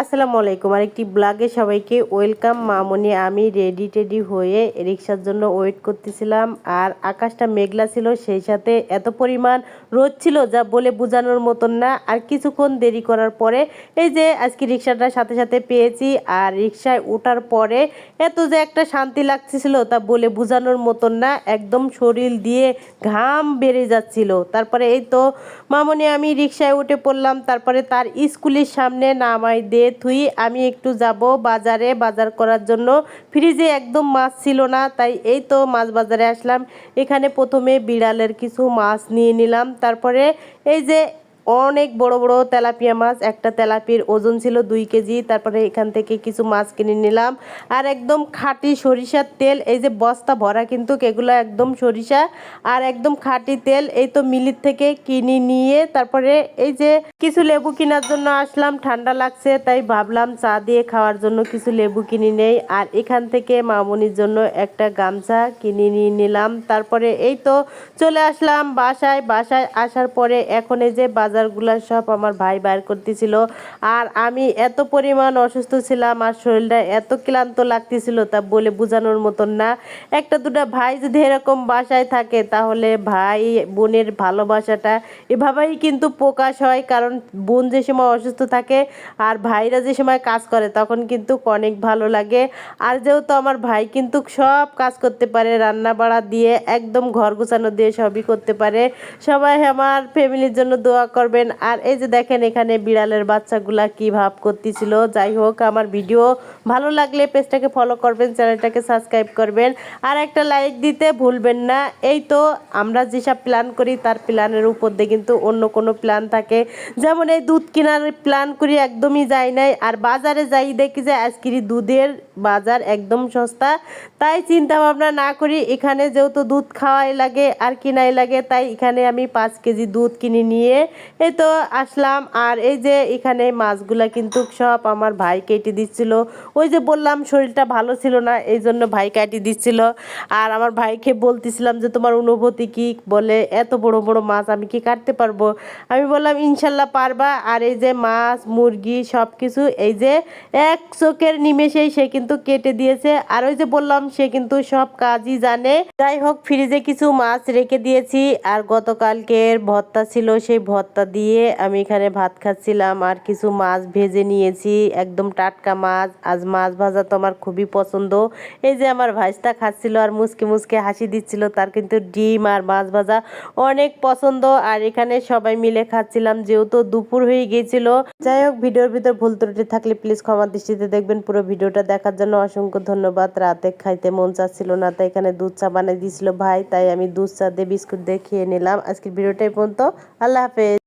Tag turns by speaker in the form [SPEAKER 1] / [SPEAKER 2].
[SPEAKER 1] আসসালামু আলাইকুম। আর একটি ব্লগে সবাইকে ওয়েলকাম। মামনি, আমি রেডি টেডি হয়ে রিক্সার জন্য ওয়েট করতেছিলাম আর আকাশটা মেঘলা ছিল, সেই সাথে এত পরিমাণ রোদ ছিল যা বলে বোঝানোর মতন না। আর কিছুক্ষণ দেরি করার পরে এই যে আজকে রিক্সাটা সাথে সাথে পেয়েছি আর রিক্সায় ওঠার পরে এত যে একটা শান্তি লাগতেছিল তা বলে বোঝানোর মতন না। একদম শরীর দিয়ে ঘাম বেড়ে যাচ্ছিল। তারপরে এই তো মামনি, আমি রিক্সায় উঠে পড়লাম। তারপরে তার স্কুলের সামনে নামাই দিয়ে থুই আমি একটু যাব বাজারে, বাজার করার জন্য। ফ্রিজে একদম মাছ ছিল না, তাই এই তো মাছ বাজারে আসলাম। এখানে প্রথমে বিড়ালের কিছু মাছ নিয়ে নিলাম, তারপরে এই যে অনেক বড় বড় তেলাপিয়া মাছ। একটা তেলাপির ওজন ছিল দুই কেজি। তারপরে এখান থেকে কিছু মাছ কিনে নিলাম। আর একদম খাঁটি সরিষার তেল, এই যে বস্তা ভরা কিন্তু এগুলো একদম সরিষা। আর একদম খাঁটি তেল, এই তো মিলির থেকে কিনে নিয়ে তারপরে এই যে কিছু লেবু কেনার জন্য আসলাম, ঠান্ডা লাগছে, তাই ভাবলাম চা দিয়ে খাওয়ার জন্য কিছু লেবু কিনে নেই। আর এখান থেকে মামনির জন্য একটা গামছা কিনে নিয়ে নিলাম। তারপরে এই তো চলে আসলাম বাসায়। বাসায় আসার পরে এখন এই যে বাজারগুলো সব আমার ভাই বাইর করতেছিল। আর আমি এত পরিমাণ অসুস্থ ছিলাম আর শরীরটা এত ক্লান্ত লাগতেছিল তা বলে বোঝানোর মতন না। একটা দুটা ভাই যদি এরকম বাসায় থাকে তাহলে ভাই বোনের ভালোবাসাটা এভাবেই কিন্তু প্রকাশ হয়। কারণ বোন যে সময় অসুস্থ থাকে আর ভাইরা যে সময় কাজ করে তখন কিন্তু অনেক ভালো লাগে। আর যেহেতু আমার ভাই কিন্তু সব কাজ করতে পারে রান্না বাড়া দিয়ে একদম ঘর গোছানো দিয়ে সবই করতে পারে। সবাই আমার ফ্যামিলির জন্য দোয়া করবেন। আর এই যে দেখেন এখানে বিড়ালের বাচ্চাগুলা কি ভাব করতেছিল। যাই হোক, আমার ভিডিও ভালো লাগলে পেজটাকে ফলো করবেন চ্যানেলটাকে সাবস্ক্রাইব করবেন। আর একটা লাইক দিতে ভুলবেন না। এই তো আমরা যেসব প্ল্যান করি, তার প্ল্যানের উপর দিয়ে কিন্তু অন্য কোনো প্ল্যান থাকে। যেমন এই দুধ কেনার প্ল্যান করি, একদমই যাই নাই। আর বাজারে যাই দেখি যে আজকের দুধের বাজার একদম সস্তা। তাই চিন্তা ভাবনা না করি, এখানে যেহেতু দুধ খাওয়াই লাগে আর কিনাই লাগে, তাই এখানে আমি পাঁচ কেজি দুধ কিনে নিয়ে এই তো আসলাম। আর এই যে এখানে মাছগুলা কিন্তু সব আমার ভাই কেটে দিচ্ছিল। ওই যে বললাম, শরীরটা ভালো ছিল না এই জন্য ভাই কাটি দিচ্ছিল। আর আমার ভাইকে বলতেছিলাম যে, তোমার অনুভূতি কি? বলে, এত বড় বড় মাছ, আমি কি কাটতে পারব? আমি বললাম, ইনশাল্লাহ পারবা। আর এই যে মাছ, মুরগি সব কিছু এই যে এক চোখের নিমেষেই সে কিন্তু কেটে দিয়েছে। আর ওই যে বললাম, সে কিন্তু সব কাজই জানে। যাই হোক, ফ্রিজে কিছু মাছ রেখে দিয়েছি। আর গতকালকের ভর্তা ছিল, সেই ভর্তা দিয়ে আমি এখানে ভাত খাচ্ছিলাম আর কিছু মাছ ভেজে নিয়েছি, একদম টাটকা মাছ। আজ মাছ ভাজা তো আমার খুবই পছন্দ। এই যে আমার ভাইস্তা খাচ্ছিল আর মুসকে মুসকে হাসি দিচ্ছিল, তার কিন্তু ডিম আর মাছ ভাজা অনেক পছন্দ। আর এখানে সবাই মিলে খাচ্ছিলাম, যেহেতু দুপুর হয়ে গিয়েছিল। যাই হোক, ভিডিওর ভিতর ভুল ত্রুটি থাকলে প্লিজ ক্ষমা দৃষ্টিতে দেখবেন। পুরো ভিডিওটা দেখার জন্য অসংখ্য ধন্যবাদ। রাতে খাইতে মন চাচ্ছিল না, তাই এখানে দুধ চা বানিয়ে দিয়েছিল ভাই, তাই আমি দুধ চা দিয়ে বিস্কুট দিয়ে খেয়ে নিলাম। আজকের ভিডিওটাই পর্যন্ত। আল্লাহ হাফেজ।